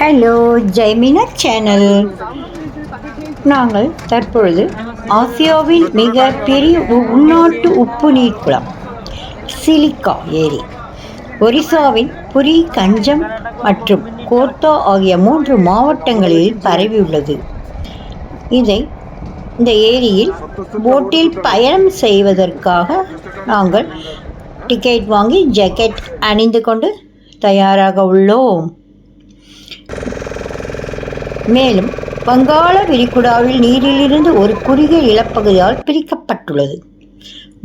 Hello ஜெய்மினா channel நாங்கள் தற்பொழுது ஆசியாவின் மிக பெரிய உள்நாட்டு உப்பு நீர் குளம் சிலிக்கா ஏரி ஒரிசாவின் புரி கஞ்சம் மற்றும் கோர்த்தா ஆகிய மூன்று மாவட்டங்களில் பரவியுள்ளது இதை இந்த ஏரியில் போட்டில் பயணம் செய்வதற்காக நாங்கள் டிக்கெட் வாங்கி ஜாக்கெட் அணிந்து கொண்டு தயாராக உள்ளோம். மேலும் வங்காள விரிகுடாவில் நீரிலிருந்து ஒரு குறுகிய நிலப்பகுதியால் பிரிக்கப்பட்டுள்ளது.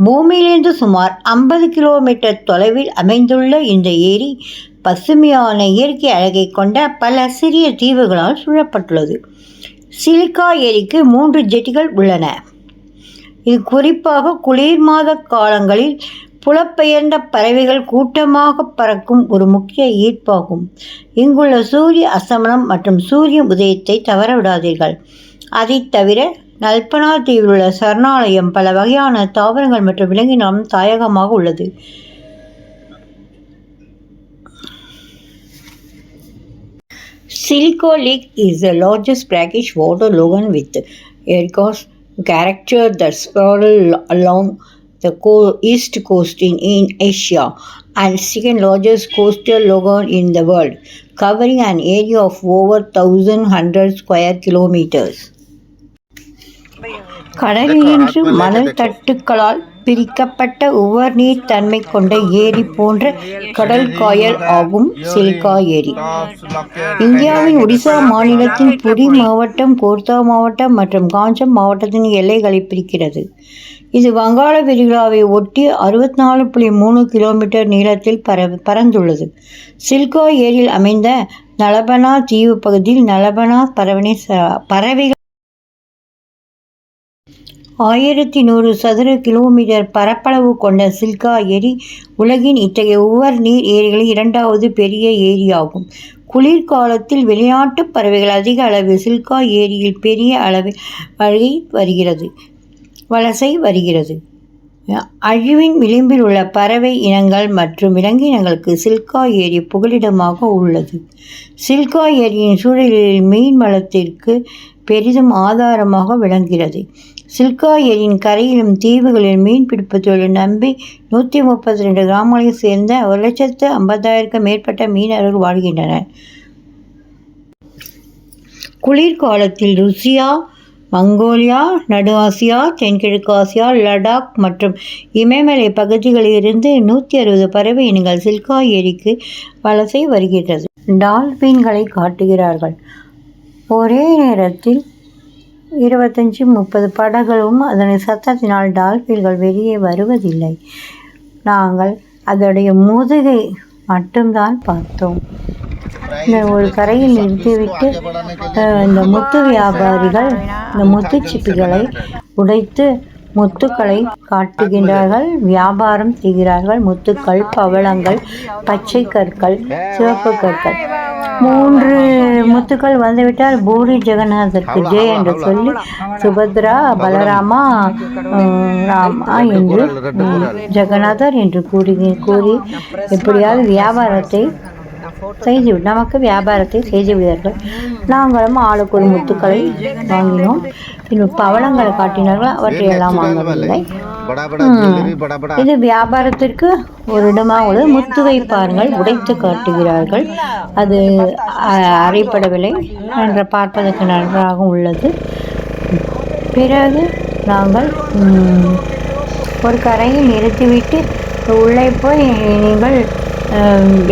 பூமியிலிருந்து சுமார் ஐம்பது கிலோமீட்டர் தொலைவில் அமைந்துள்ள இந்த ஏரி பசுமையான இயற்கை அழகை கொண்ட பல சிறிய தீவுகளால் சூழப்பட்டுள்ளது. சிலிக்கா ஏரிக்கு மூன்று ஜெட்டிகள் உள்ளன. இது குறிப்பாக குளிர் மாத காலங்களில் புலப்பெயர்ந்த பறவைகள் கூட்டமாக பறக்கும் ஒரு முக்கிய ஈர்ப்பாகும். இங்குள்ள சூரிய அஸ்தமனம் மற்றும் சூரிய உதயத்தை தவறவிடாதீர்கள். அதைத் தவிர நல்பனா தீவில் உள்ள சரணாலயம் பல வகையான தாவரங்கள் மற்றும் விலங்கினம் தாயகமாக உள்ளது. Silico Lake is the largest brackish water lagoon with ergos character that sprawl along the east coast in, in Asia and second largest coastal lagoon in the world, covering an area of over 1100 square kilometers. கடலினின்று மணல் தட்டுக்களால் பிரிக்கப்பட்ட உவர்நீர் தன்மை கொண்ட ஏரி போன்ற கடல் காயல் ஆகும் silica ஏரி. இந்தியாவின் ஒடிசா மாநிலத்தின் புரி மாவட்டம் கோர்த்தா மாவட்டம் மற்றும் காஞ்சம் மாவட்டத்தின் எல்லைகளை பிரிக்கிறது. இது வங்காள விரிகுடாவை ஒட்டி அறுபத்தி நாலு புள்ளி மூணு கிலோமீட்டர் நீளத்தில் பர பரந்துள்ளது. சில்கா ஏரியில் அமைந்த நலபனா தீவு பகுதியில் நலபனா பறவை பறவைகள் ஆயிரத்தி நூறு சதுர கிலோமீட்டர் பரப்பளவு கொண்ட சில்கா ஏரி உலகின் இத்தகைய உவர் நீர் ஏரிகளில் இரண்டாவது பெரிய ஏரியாகும். குளிர்காலத்தில் விளையாட்டுப் பறவைகள் அதிக அளவில் சில்கா ஏரியில் பெரிய அளவில் வழி வருகிறது வலசை வருகிறது. அழிவின் விளிம்பில் உள்ள பறவை இனங்கள் மற்றும் விலங்கினங்களுக்கு சில்கா ஏரி புகலிடமாக உள்ளது. சில்கா ஏரியின் சூழலில் மீன் வளத்திற்கு பெரிதும் ஆதாரமாக விளங்குகிறது. சில்கா ஏரியின் கரையிலும் தீவுகளில் மீன் பிடிப்பு தொழில் நம்பி நூற்றி முப்பத்தி ரெண்டு கிராமங்களைச் சேர்ந்த ஒரு லட்சத்து ஐம்பதாயிரக்கும் மேற்பட்ட மீனவர்கள் வாழ்கின்றனர். குளிர்காலத்தில் ருசியா மங்கோலியா நடு ஆசியா தென்கிழக்கு ஆசியா லடாக் மற்றும் இமயமலை பகுதிகளிலிருந்து நூற்றி அறுபது பறவை இனங்கள் சில்கா ஏரிக்கு வலசை வருகிறது. டால்பின்களை காட்டுகிறார்கள். ஒரே நேரத்தில் இருபத்தஞ்சி முப்பது படகளும் அதனை சத்தத்தினால் டால்பின்கள் வெளியே வருவதில்லை. நாங்கள் அதோடைய முதுகை மட்டும்தான் பார்த்தோம். இந்த ஒரு கரையில் நிறுத்திவிட்டு இந்த முத்து வியாபாரிகள் இந்த முத்துச்சிப்பிகளை உடைத்து முத்துக்களை காட்டுகின்றார்கள். வியாபாரம் செய்கிறார்கள். முத்துக்கள் பவளங்கள் பச்சை கற்கள் சிவப்பு கற்கள். மூன்று முத்துக்கள் வந்துவிட்டால் பூரி ஜெகநாதருக்கு ஜெய் என்று சொல்லி சுபத்ரா பலராமா ராமா என்று ஜெகநாதர் என்று கூறி கூறி எப்படியாவது வியாபாரத்தை செய்து நமக்கு வியாபாரத்தை செய்து விடுவார்கள் நாங்களும் ஆளுக்கு ஒரு முத்துக்களை வாங்கினோம். இன்னும் பவளங்களை காட்டினார்கள். அவற்றை எல்லாம் வாங்கவில்லை. இது வியாபாரத்திற்கு ஒரு இடமாக ஒரு முத்துவை பாருங்கள் உடைத்து காட்டுகிறார்கள். அது அறைப்படவில்லை என்று பார்ப்பதற்கு நன்றாக உள்ளது. பிறகு நாங்கள் ஒரு கரையில் நிறுத்திவிட்டு உள்ளே போய் நீங்கள்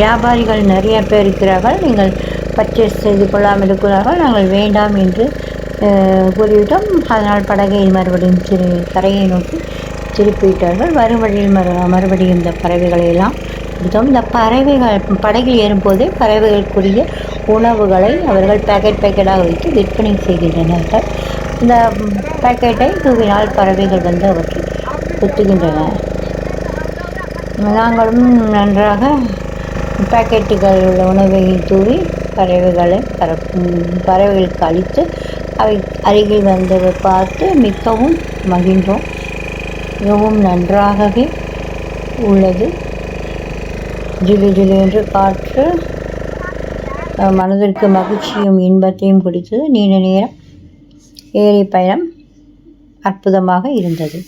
வியாபாரிகள் நிறைய பேர் இருக்கிறார்கள். நீங்கள் பர்ச்சேஸ் செய்து கொள்ளாமல் இருக்கிறார்கள் நாங்கள் வேண்டாம் என்று கூறிவிட்டோம். அதனால் படகை மறுபடியும் சிறு கரையை நோக்கி திருப்பிவிட்டார்கள் வரும் வழியில் மறு மறுபடியும் இந்த பறவைகளை எல்லாம் கொடுத்தோம். இந்த பறவைகள் படகில் ஏறும்போதே பறவைகளுக்குரிய உணவுகளை அவர்கள் பேக்கெட் பேக்கெட்டாக வைத்து விற்பனை செய்கின்றனர் இந்த பேக்கெட்டை தூவினால் பறவைகள் வந்து அவற்றை குத்துகின்றன. நாங்களும் நன்றாக பேக்கெட்டுகள் உள்ள உணவை தூவி பறவைகளை பறக்கும் பறவைகளுக்கு அளித்து அவை அருகில் வந்ததை பார்த்து மிகவும் மகிழ்ந்தோம். மிகவும் நன்றாகவே உள்ளது. ஜிலு ஜிலு என்று காற்று மனதிற்கு மகிழ்ச்சியும் இன்பத்தையும் கொடுத்தது. நீண்ட நேரம் ஏரி பயணம் அற்புதமாக இருந்தது.